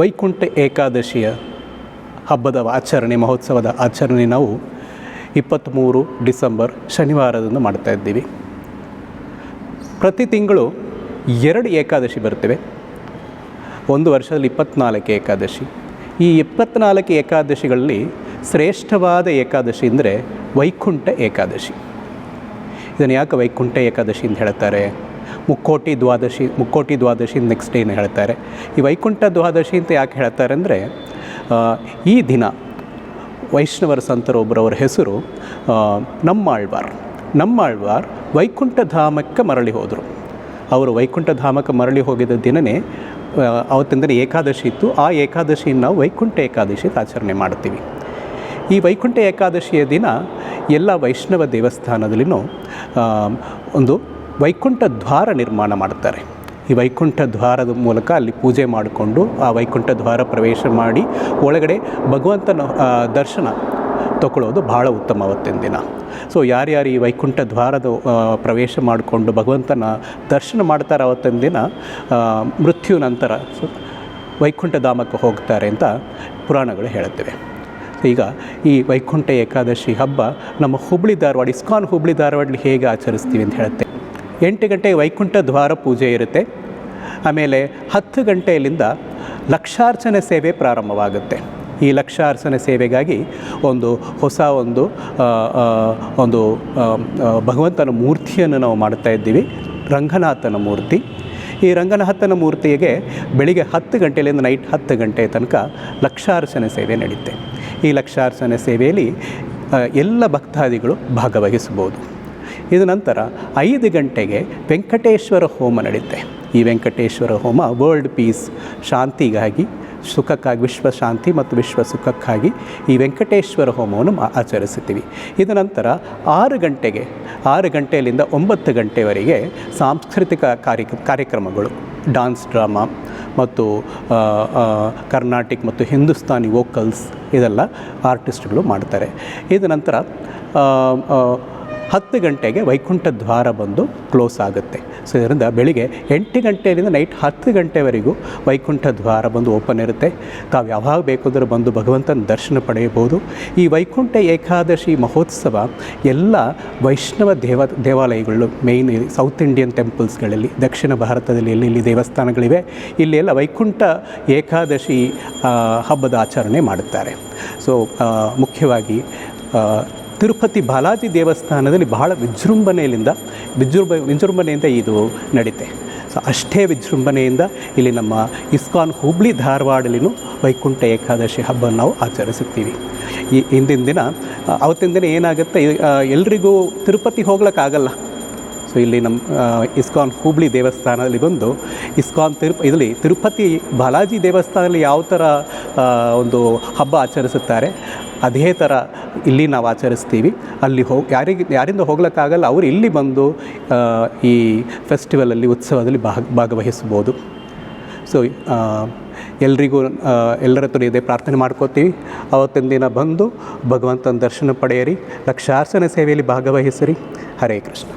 ವೈಕುಂಠ ಏಕಾದಶಿಯ ಹಬ್ಬದ ಆಚರಣೆ, ಮಹೋತ್ಸವದ ಆಚರಣೆ ನಾವು ಇಪ್ಪತ್ತ್ಮೂರು ಡಿಸೆಂಬರ್ ಶನಿವಾರದಂದು ಮಾಡ್ತಾ ಇದ್ದೀವಿ. ಪ್ರತಿ ತಿಂಗಳು ಎರಡು ಏಕಾದಶಿ ಬರ್ತವೆ. ಒಂದು ವರ್ಷದಲ್ಲಿ ಇಪ್ಪತ್ನಾಲ್ಕು ಏಕಾದಶಿ. ಈ ಇಪ್ಪತ್ನಾಲ್ಕು ಏಕಾದಶಿಗಳಲ್ಲಿ ಶ್ರೇಷ್ಠವಾದ ಏಕಾದಶಿ ಅಂದರೆ ವೈಕುಂಠ ಏಕಾದಶಿ. ಇದನ್ನು ಯಾಕೆ ವೈಕುಂಠ ಏಕಾದಶಿ ಅಂತ ಹೇಳ್ತಾರೆ? ಮುಕ್ಕೋಟಿ ದ್ವಾದಶಿ ಮುಕ್ಕೋಟಿ ದ್ವಾದಶಿ ನೆಕ್ಸ್ಟ್ ಏನು ಹೇಳ್ತಾರೆ? ಈ ವೈಕುಂಠ ದ್ವಾದಶಿ ಅಂತ ಯಾಕೆ ಹೇಳ್ತಾರೆ ಅಂದರೆ ಈ ದಿನ ವೈಷ್ಣವರ ಸಂತರೊಬ್ಬರವರ ಹೆಸರು ನಮ್ಮಾಳ್ವಾರ್. ನಮ್ಮಾಳ್ವಾರ್ ವೈಕುಂಠ ಧಾಮಕ್ಕೆ ಮರಳಿ ಹೋದರು. ಅವರು ವೈಕುಂಠ ಧಾಮಕ್ಕೆ ಮರಳಿ ಹೋಗಿದ್ದ ದಿನವೇ ಅವತ್ತಿನ ಏಕಾದಶಿ ಇತ್ತು. ಆ ಏಕಾದಶಿಯನ್ನು ನಾವು ವೈಕುಂಠ ಏಕಾದಶಿ ಆಚರಣೆ ಮಾಡ್ತೀವಿ ಈ ವೈಕುಂಠ ಏಕಾದಶಿಯ ದಿನ ಎಲ್ಲ ವೈಷ್ಣವ ದೇವಸ್ಥಾನದಲ್ಲಿನೂ ಒಂದು ವೈಕುಂಠ ದ್ವಾರ ನಿರ್ಮಾಣ ಮಾಡ್ತಾರೆ ಈ ವೈಕುಂಠ ದ್ವಾರದ ಮೂಲಕ ಅಲ್ಲಿ ಪೂಜೆ ಮಾಡಿಕೊಂಡು ಆ ವೈಕುಂಠ ದ್ವಾರ ಪ್ರವೇಶ ಮಾಡಿ ಒಳಗಡೆ ಭಗವಂತನ ದರ್ಶನ ತಗೊಳ್ಳೋದು ಭಾಳ ಉತ್ತಮ ಅವತ್ತಿನ ದಿನ. ಸೊ ಯಾರ್ಯಾರು ಈ ವೈಕುಂಠ ದ್ವಾರದ ಪ್ರವೇಶ ಮಾಡಿಕೊಂಡು ಭಗವಂತನ ದರ್ಶನ ಮಾಡ್ತಾರೆ ಅವತ್ತಿನ ದಿನ ಮೃತ್ಯು ನಂತರ ವೈಕುಂಠ ಧಾಮಕ್ಕೆ ಹೋಗ್ತಾರೆ ಅಂತ ಪುರಾಣಗಳು ಹೇಳುತ್ತವೆ. ಈಗ ಈ ವೈಕುಂಠ ಏಕಾದಶಿ ಹಬ್ಬ ನಮ್ಮ ಹುಬ್ಳಿ ಧಾರವಾಡ, ಇಸ್ಕಾನ್ ಹುಬ್ಳಿ ಧಾರವಾಡಲ್ಲಿ ಹೇಗೆ ಆಚರಿಸ್ತೀವಿ ಅಂತ ಹೇಳುತ್ತೆ. ಎಂಟು ಗಂಟೆ ವೈಕುಂಠ ದ್ವಾರ ಪೂಜೆ ಇರುತ್ತೆ. ಆಮೇಲೆ ಹತ್ತು ಗಂಟೆಯಲ್ಲಿಂದ ಲಕ್ಷಾರ್ಚನೆ ಸೇವೆ ಪ್ರಾರಂಭವಾಗುತ್ತೆ. ಈ ಲಕ್ಷಾರ್ಚನೆ ಸೇವೆಗಾಗಿ ಒಂದು ಹೊಸ ಒಂದು ಒಂದು ಭಗವಂತನ ಮೂರ್ತಿಯನ್ನು ನಾವು ಮಾಡ್ತಾ ಇದ್ದೀವಿ. ರಂಗನಾಥನ ಮೂರ್ತಿ. ಈ ರಂಗನಾಥನ ಮೂರ್ತಿಗೆ ಬೆಳಿಗ್ಗೆ ಹತ್ತು ಗಂಟೆಯಿಂದ ನೈಟ್ ಹತ್ತು ಗಂಟೆ ತನಕ ಲಕ್ಷಾರ್ಚನೆ ಸೇವೆ ನಡೆಯುತ್ತೆ ಈ ಲಕ್ಷಾರ್ಚನೆ ಸೇವೆಯಲ್ಲಿ ಎಲ್ಲ ಭಕ್ತಾದಿಗಳು ಭಾಗವಹಿಸ್ಬೋದು ಇದ ನಂತರ ಐದು ಗಂಟೆಗೆ ವೆಂಕಟೇಶ್ವರ ಹೋಮ ನಡೆಯುತ್ತೆ ಈ ವೆಂಕಟೇಶ್ವರ ಹೋಮ ವರ್ಲ್ಡ್ ಪೀಸ್ ಶಾಂತಿಗಾಗಿ, ಸುಖಕ್ಕಾಗಿ, ವಿಶ್ವ ಶಾಂತಿ ಮತ್ತು ವಿಶ್ವ ಸುಖಕ್ಕಾಗಿ ಈ ವೆಂಕಟೇಶ್ವರ ಹೋಮವನ್ನು ಆಚರಿಸುತ್ತೀವಿ. ಇದ ನಂತರ ಆರು ಗಂಟೆಗೆ, ಆರು ಗಂಟೆಯಲ್ಲಿಂದ ಒಂಬತ್ತು ಗಂಟೆವರೆಗೆ ಸಾಂಸ್ಕೃತಿಕ ಕಾರ್ಯ ಕಾರ್ಯಕ್ರಮಗಳು ಡಾನ್ಸ್ ಡ್ರಾಮಾ ಮತ್ತು ಕರ್ನಾಟಿಕ್ ಮತ್ತು ಹಿಂದೂಸ್ತಾನಿ ವೋಕಲ್ಸ್ ಇದೆಲ್ಲ ಆರ್ಟಿಸ್ಟ್ಗಳು ಮಾಡ್ತಾರೆ. ಇದ ನಂತರ ಹತ್ತು ಗಂಟೆಗೆ ವೈಕುಂಠ ದ್ವಾರ ಬಂದು ಕ್ಲೋಸ್ ಆಗುತ್ತೆ. ಸೊ ಇದರಿಂದ ಬೆಳಿಗ್ಗೆ ಎಂಟು ಗಂಟೆಯಿಂದ ನೈಟ್ ಹತ್ತು ಗಂಟೆವರೆಗೂ ವೈಕುಂಠ ದ್ವಾರ ಬಂದು ಓಪನ್ ಇರುತ್ತೆ. ತಾವು ಯಾವಾಗ ಬೇಕಾದರೂ ಬಂದು ಭಗವಂತನ ದರ್ಶನ ಪಡೆಯಬಹುದು. ಈ ವೈಕುಂಠ ಏಕಾದಶಿ ಮಹೋತ್ಸವ ಎಲ್ಲ ವೈಷ್ಣವ ದೇವ, ದೇವಾಲಯಗಳು ಮೇಯ್ನ್ ಸೌತ್ ಇಂಡಿಯನ್ ಟೆಂಪಲ್ಸ್ಗಳಲ್ಲಿ ದಕ್ಷಿಣ ಭಾರತದಲ್ಲಿ ಎಲ್ಲೆಲ್ಲಿ ದೇವಸ್ಥಾನಗಳಿವೆ. ಇಲ್ಲಿ ಎಲ್ಲ ವೈಕುಂಠ ಏಕಾದಶಿ ಹಬ್ಬದ ಆಚರಣೆ ಮಾಡುತ್ತಾರೆ. ಸೊ ಮುಖ್ಯವಾಗಿ ತಿರುಪತಿ ಬಾಲಾಜಿ ದೇವಸ್ಥಾನದಲ್ಲಿ ಬಹಳ ವಿಜೃಂಭಣೆಯಿಂದ ವಿಜೃಂಭ, ವಿಜೃಂಭಣೆಯಿಂದ ಇದು ನಡೀತೆ. ಸೊ ಅಷ್ಟೇ ವಿಜೃಂಭಣೆಯಿಂದ ಇಲ್ಲಿ ನಮ್ಮ ಇಸ್ಕಾನ್ ಹುಬ್ಳಿ ಧಾರವಾಡಲಿನೂ ವೈಕುಂಠ ಏಕಾದಶಿ ಹಬ್ಬವನ್ನು ನಾವು ಆಚರಿಸುತ್ತೀವಿ. ಈ ಹಿಂದಿನ ದಿನ ಅವತ್ತಿನ ದಿನ ಏನಾಗುತ್ತೆ ಎಲ್ರಿಗೂ ತಿರುಪತಿ ಹೋಗ್ಲಿಕ್ಕಾಗಲ್ಲ. ಸೊ ಇಲ್ಲಿ ನಮ್ಮ ಇಸ್ಕಾನ್ ಹುಬ್ಳಿ ದೇವಸ್ಥಾನದಲ್ಲಿ ಬಂದು, ಇಸ್ಕಾನ್ ತಿರುಪ, ಇದರಲ್ಲಿ ತಿರುಪತಿ ಬಾಲಾಜಿ ದೇವಸ್ಥಾನದಲ್ಲಿ ಯಾವ ಥರ ಒಂದು ಹಬ್ಬ ಆಚರಿಸುತ್ತಾರೆ. ಅದೇ ಥರ ಇಲ್ಲಿ ನಾವು ಆಚರಿಸ್ತೀವಿ. ಅಲ್ಲಿ ಹೋಗಿ ಯಾರಿಗೆ, ಯಾರಿಂದ ಹೋಗ್ಲಿಕ್ಕಾಗಲ್ಲ, ಅವರು ಇಲ್ಲಿ ಬಂದು ಈ ಫೆಸ್ಟಿವಲಲ್ಲಿ ಉತ್ಸವದಲ್ಲಿ ಭಾಗ, ಭಾಗವಹಿಸ್ಬೋದು. ಸೊ ಎಲ್ರಿಗೂ ಎಲ್ಲರ ಹತ್ರ ಇದೆ ಪ್ರಾರ್ಥನೆ ಮಾಡ್ಕೋತೀವಿ. ಅವತ್ತಿನ ದಿನ ಬಂದು ಭಗವಂತನ ದರ್ಶನ ಪಡೆಯಿರಿ. ಲಕ್ಷಾರ್ಚನೆ ಸೇವೆಯಲ್ಲಿ ಭಾಗವಹಿಸಿರಿ. ಹರೇ ಕೃಷ್ಣ.